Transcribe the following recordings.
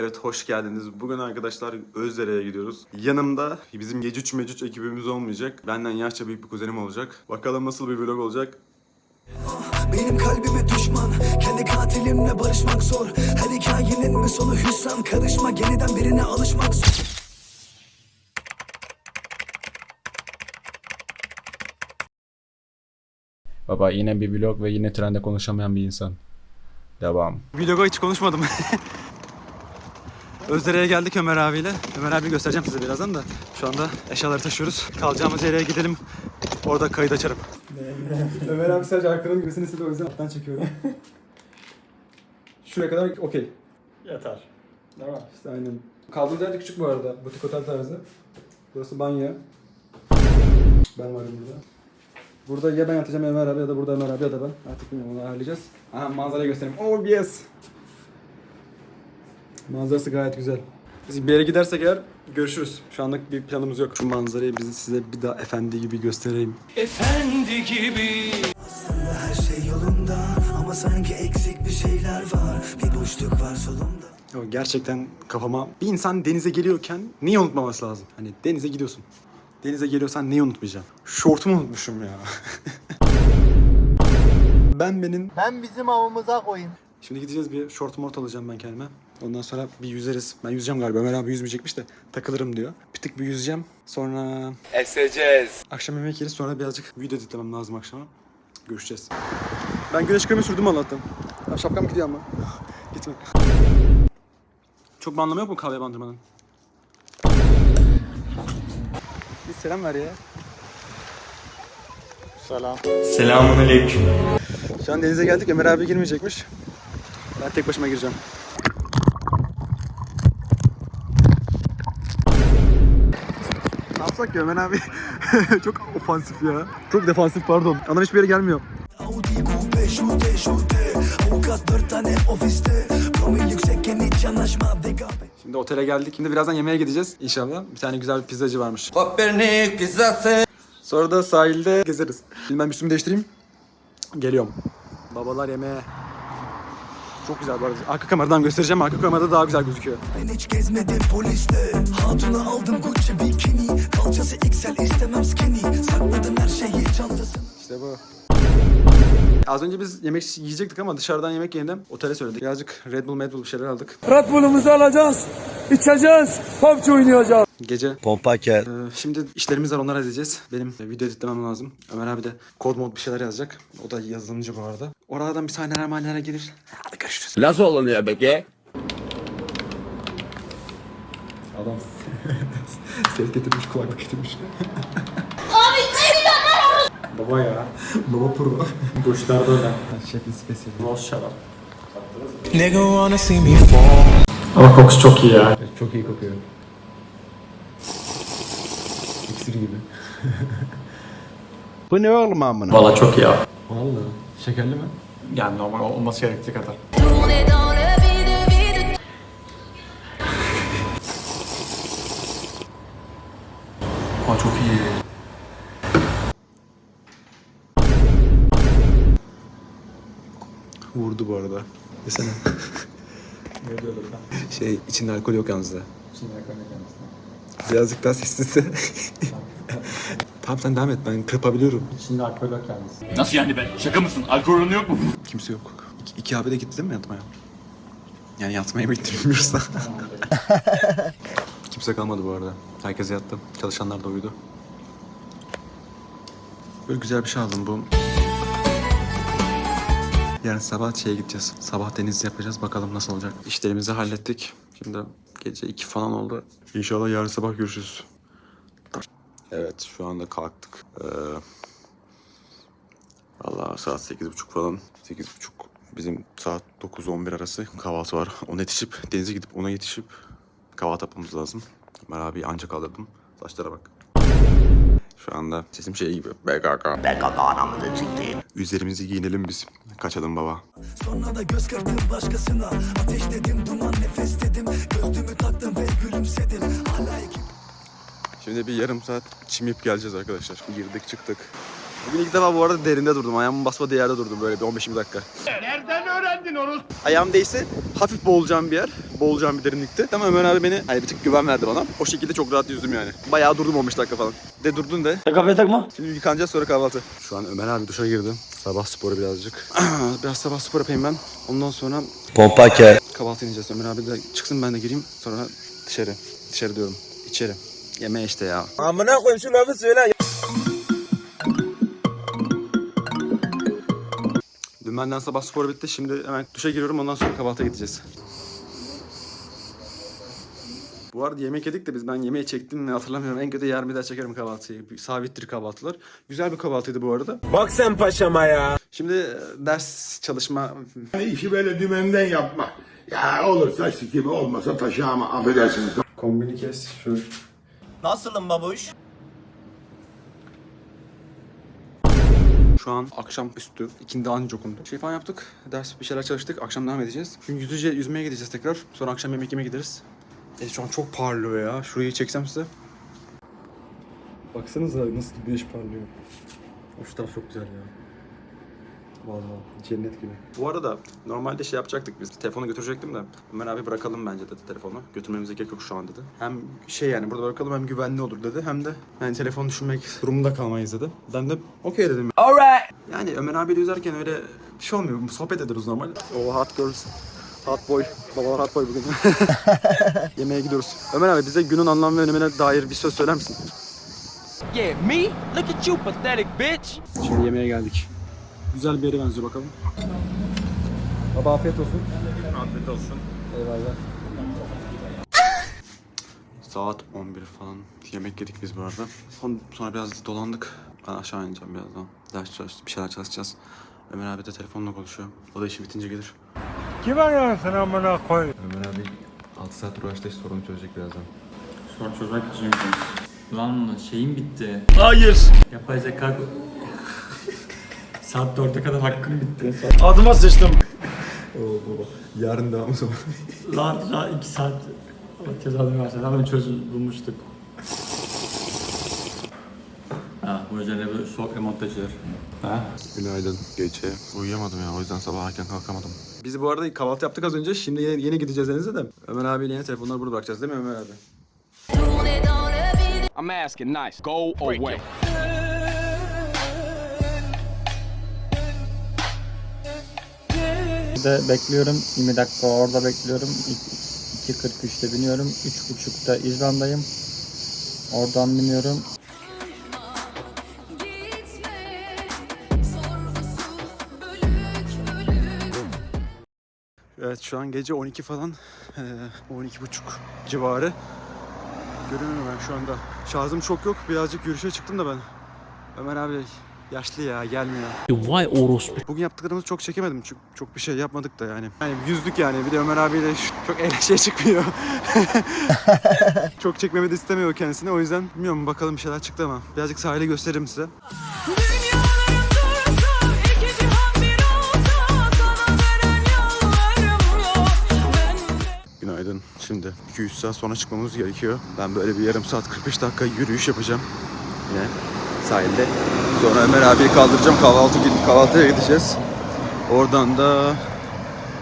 Evet hoş geldiniz. Bugün arkadaşlar Özdere'ye gidiyoruz. Yanımda bizim Gecüç Mecüç ekibimiz olmayacak. Benden yaşça büyük bir kuzenim olacak. Bakalım nasıl bir vlog olacak. Benim kalbime düşman Kendi katilimle barışmak zor Her hikayenin mi sonu hüsran Karışma yeniden birine alışmak zor Baba yine bir vlog ve yine trende konuşamayan bir insan. Devam. Vloga hiç konuşmadım. Özdere'ye geldik Ömer abiyle. Ömer abi göstereceğim size birazdan da. Şu anda eşyaları taşıyoruz. Kalacağımız yere gidelim. Orada kayıt açarım. Ömer abi sadece arkanın girmesini istedi o yüzden alttan çekiyorum. Şuraya kadar okey. Yeter. Değil mi? İşte aynen. Kaldığımız yer de küçük bu arada. Butik otel tarzı. Burası banyo. Ben varım burada. Burada ya ben yatacağım Ömer abi ya da burada Ömer abi ya da ben. Artık bilmiyorum onu ayarlayacağız. Aha manzarayı göstereyim. Oh yes. Manzarası gayet güzel. Biz bir yere gidersek eğer görüşürüz. Şu anlık bir planımız yok. Şu manzarayı bizi size bir daha efendi gibi göstereyim. Aslında her şey yolunda Ama sanki eksik bir şeyler var Bir boşluk var solumda Ya gerçekten kafama bir insan denize geliyorken neyi unutmaması lazım? Hani denize gidiyorsun. Denize geliyorsan neyi unutmayacaksın? Şortumu unutmuşum ya. ben benim... Ben bizim avımıza koyayım. Şimdi gideceğiz bir şort mort alacağım ben kendime. Ondan sonra bir yüzeriz. Ben yüzeceğim galiba. Ömer abi yüzmeyecekmiş de takılırım diyor. Bir tık bir yüzeceğim. Sonra... Eseceğiz. Akşam yemek yeriz. Sonra birazcık video editlemem lazım akşama. Görüşeceğiz. Ben güneş kremi sürdüm Allah'tan. Ya şapkam gidiyor ama. Gitme. Çok bir anlamı yok mu kahve bandırmanın? Bir selam ver ya. Selam. Şu an denize geldik. Ömer abi girmeyecekmiş. Ben tek başıma gireceğim. Yapsak ya Ömer abi? Çok ofansif ya. Çok defansif pardon. Adam hiçbir yere gelmiyor. Audi coupe şute şute Avukat dört tane ofiste Promil yüksekken hiç yanaşma Degabe Şimdi otele geldik. Şimdi birazdan yemeğe gideceğiz inşallah. Bir tane güzel bir pizzacı varmış. Kopernik pizzası. Sonra da sahilde gezeriz. Şimdi ben üstümü değiştireyim. Geliyorum. Babalar yemeğe. Çok güzel bu arada. Arka kameradan göstereceğim. Arka kamerada daha güzel gözüküyor. Ben hiç gezmedim poliste Hatuna aldım Gucci bikini Kalçası XL istemem skinny Sakladım her şeyi çantasına İşte bu. Az önce biz yemek yiyecektik ama dışarıdan yemek yerine otele söyledik. Birazcık Red Bull, Red Bull bir şeyler aldık. Red Bull'umuzu alacağız, içeceğiz, PUBG oynayacağız. Gece. Pompaker. Ee, şimdi işlerimiz var onları edeceğiz. Benim video editlemem lazım. Ömer abi de kod mod bir şeyler yazacak. O da yazılımcı bu arada. Oralardan bir sahneler mahneler gelir. Hadi görüşürüz. Nasıl oluyor peki? Adam sevk getirmiş, kulaklık getirmiş. Baba ya. Baba pro. Duşlarda öyle. Şefin spesiyeli. Boz şarap. Nigga wanna see me fall Ama kokusu çok iyi ya. Çok iyi kokuyor. İksir gibi. Bu ne oğlum amına? Valla çok iyi ya. Valla. Şekerli mi? Yani normal olması gerektiği kadar. Çok iyi. Vurdu bu arada. Desene. Ne lan? Şey içinde alkol yok yalnız da. Şimdi yakalıyor kendisine. Birazcık daha sessizse. tamam sen devam et ben kırpabiliyorum. Şimdi alkol yok kendisi. Nasıl yani be? Şaka mısın? Alkolün yok mu? Kimse yok. İki, iki abi de gitti değil mi yatmaya? Yani yatmaya mı gitti bilmiyoruz da. Kimse kalmadı bu arada. Herkes yattı. Çalışanlar da uyudu. Böyle güzel bir şey aldım bu. Yarın sabah şeye gideceğiz. Sabah deniz yapacağız. Bakalım nasıl olacak. İşlerimizi hallettik. Şimdi gece iki falan oldu. İnşallah yarın sabah görüşürüz. Evet şu anda kalktık. Ee, Valla saat sekiz buçuk falan. Sekiz buçuk. Bizim saat 9-11 arası kahvaltı var. Ona yetişip denize gidip ona yetişip kahvaltı yapmamız lazım. Ömer abi ancak kaldırdım. Saçlara bak. Şu anda sesim şey gibi. BKK. BKK anamını siktiğim. Üzerimizi giyinelim biz. Kaçalım baba. Sonra da göz kırptım başkasına Ateşledim duman nefes dedim Gözlüğümü taktım ve gülümsedim Hala ekip Şimdi bir yarım saat çimip geleceğiz arkadaşlar. Girdik çıktık. Bugün ilk defa bu arada derinde durdum. Ayağımın basmadığı yerde durdum böyle bir 15-20 dakika. Nereden geldin Oruz. Ayağım değse hafif boğulacağım bir yer. Boğulacağım bir derinlikte. Ama Ömer abi beni hani bir tık güven verdi bana. O şekilde çok rahat yüzdüm yani. Bayağı durdum 15 dakika falan. De durdun de. Kafaya takma. Şimdi yıkanacağız sonra kahvaltı. Şu an Ömer abi duşa girdi. Sabah sporu birazcık. Biraz sabah spor yapayım ben. Ondan sonra Pompa ke. kahvaltı ineceğiz. Ömer abi de çıksın ben de gireyim. Sonra dışarı. Dışarı diyorum. İçeri. Yemeğe işte ya. Amına koyayım şu lafı söyle. Benden sabah spor bitti. Şimdi hemen duşa giriyorum. Ondan sonra kahvaltıya gideceğiz. Bu arada yemek yedik de biz ben yemeği çektim mi hatırlamıyorum. En kötü yarın bir daha çekerim kahvaltıyı. Bir Sabittir kahvaltılar. Güzel bir kahvaltıydı bu arada. Bak sen paşama ya. Şimdi e, ders çalışma İşi böyle dümenden yapma. Ya olursa gibi olmasa taşı ama affedersiniz. kombini kes. Şu Nasılım babuş? Şu an akşam üstü, ikindi anca okundu. Şey falan yaptık, ders bir şeyler çalıştık, akşam devam edeceğiz. Şimdi yüzüce, yüzmeye gideceğiz tekrar. Sonra akşam yemek yemeye gideriz. E şu an çok parlıyor ya. Şurayı çeksem size. Baksanıza nasıl güneş parlıyor. O şu taraf çok güzel ya. Vallahi cennet gibi. Bu arada normalde şey yapacaktık biz. Telefonu götürecektim de. Ömer abi bırakalım bence dedi telefonu. Götürmemize gerek yok şu an dedi. Hem şey yani burada bırakalım hem güvenli olur dedi. Hem de yani telefon düşünmek durumunda kalmayız dedi. Ben de okey dedim. Alright. Yani Ömer abiyle yüzerken öyle bir şey olmuyor. Sohbet ederiz normal. O hot girls. Hot boy. Babalar hot boy bugün. Yemeğe gidiyoruz. Ömer abi bize günün anlam ve önemine dair bir söz söyler misin? Yeah me? Look at you pathetic bitch. Şimdi yemeğe geldik. Güzel bir yere benziyor bakalım. Baba afiyet olsun. Afiyet olsun. Eyvallah. Saat 11 falan yemek yedik biz bu arada. Son, sonra biraz dolandık. Ben aşağı ineceğim birazdan. Ders çalış, bir şeyler çalışacağız. Ömer abi de telefonla konuşuyor. O da işi bitince gelir. Kim arıyorsun amına koy? Ömer abi 6 saat uğraştı sorunu çözecek birazdan. Sorun çözmek için. Lan şeyim bitti. Hayır. Yapay zeka... Saat 4'e kadar hakkım bitti. Adıma sıçtım. Yarın devam o zaman. Lan daha 2 saat cezanı versen hemen çözüm bulmuştuk. Ha, bu üzerine bir soğuk montajlar. Ha? Günaydın. Gece uyuyamadım ya o yüzden sabah erken kalkamadım. Biz bu arada kahvaltı yaptık az önce. Şimdi yeni, yeni gideceğiz denize de. Ömer abiyle yine telefonları burada bırakacağız değil mi Ömer abi? I'm asking nice. Go away. De bekliyorum. 20 dakika orada bekliyorum. 2.43'te biniyorum. 3.30'da İzlanda'yım. Oradan biniyorum. Evet şu an gece 12 falan. Ee, 12 buçuk civarı. Görünüyorum ben şu anda. Şarjım çok yok. Birazcık yürüyüşe çıktım da ben. Ömer abi yaşlı ya gelmiyor. Vay orospu. Bugün yaptıklarımızı çok çekemedim. Çok, çok bir şey yapmadık da yani. Yani yüzdük yani. Bir de Ömer abiyle çok eğlenceye çıkmıyor. çok çekmemi de istemiyor kendisine. O yüzden bilmiyorum bakalım bir şeyler çıktı ama. Birazcık sahile gösteririm size. Günaydın. Şimdi 2-3 saat sonra çıkmamız gerekiyor. Ben böyle bir yarım saat 45 dakika yürüyüş yapacağım. Yine sahilde. Sonra Ömer abiyi kaldıracağım. Kahvaltı kahvaltıya gideceğiz. Oradan da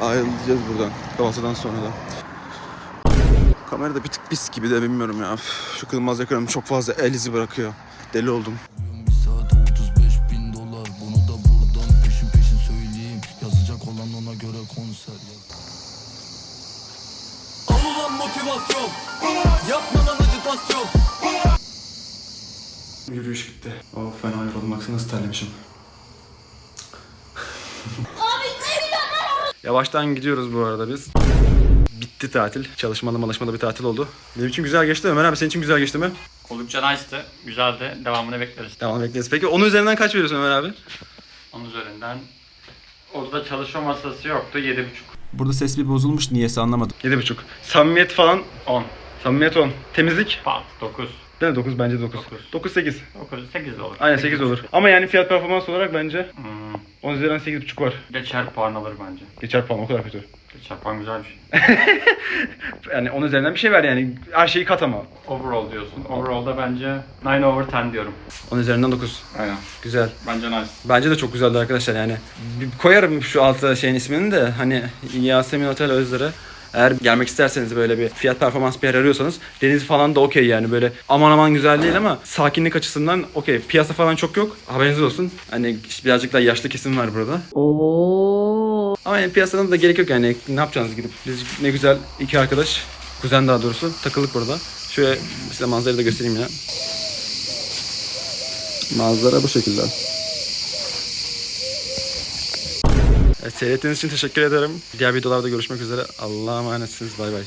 ayrılacağız buradan. Kahvaltıdan sonra da. Kamera da bir tık pis gibi de bilmiyorum ya. Üf, Şu kılmaz ekranım çok fazla el izi bırakıyor. Deli oldum. Bir saat 35 bin dolar Bunu da buradan peşin peşin söyleyeyim Yazacak olan ona göre konser Alınan motivasyon. Yapma lan acitasyon. Yürüyüş gitti. Oh fena yoruldum. Baksana nasıl terlemişim. Yavaştan gidiyoruz bu arada biz. Bitti tatil. Çalışmalı malışmalı bir tatil oldu. Benim için güzel geçti. Ömer abi senin için güzel geçti mi? Oldukça nice'tı. Güzeldi. Devamını bekleriz. Devam bekleriz. Peki onun üzerinden kaç veriyorsun Ömer abi? Onun üzerinden Orada çalışma masası yoktu. 7.5. Burada ses bir bozulmuş. Niyesi anlamadım. 7,5. Samimiyet falan 10. Samimiyet 10. Temizlik Bam. 9. Değil mi 9 bence 9. 9 8. 8 olur. Aynen 8 olur. Ama yani fiyat performans olarak bence Hmm. 10 üzerinden 8.5 var. Geçer puan alır bence. Geçer puan o kadar kötü. Geçer puan güzel bir şey. Yani 10 üzerinden bir şey ver yani. Her şeyi kat ama. Overall diyorsun. Overall'da bence 9 over 10 diyorum. 10 üzerinden 9. Aynen. Güzel. Bence nice. Bence de çok güzeldi arkadaşlar yani. Bir koyarım şu alta şeyin ismini de hani Yasemin Otel Özler'e eğer gelmek isterseniz böyle bir fiyat performans bir yer arıyorsanız deniz falan da okey yani böyle aman aman güzel değil ama sakinlik açısından okey. Piyasa falan çok yok. Haberiniz olsun. Hani birazcık daha yaşlı kesim var burada. Ama yani piyasadan da gerek yok yani ne yapacağınız gidip. Biz ne güzel iki arkadaş, kuzen daha doğrusu takıldık burada. Şöyle size manzarayı da göstereyim ya. Manzara bu şekilde. Evet, seyrettiğiniz için teşekkür ederim. Diğer videolarda görüşmek üzere. Allah'a emanetsiniz. Bay bay.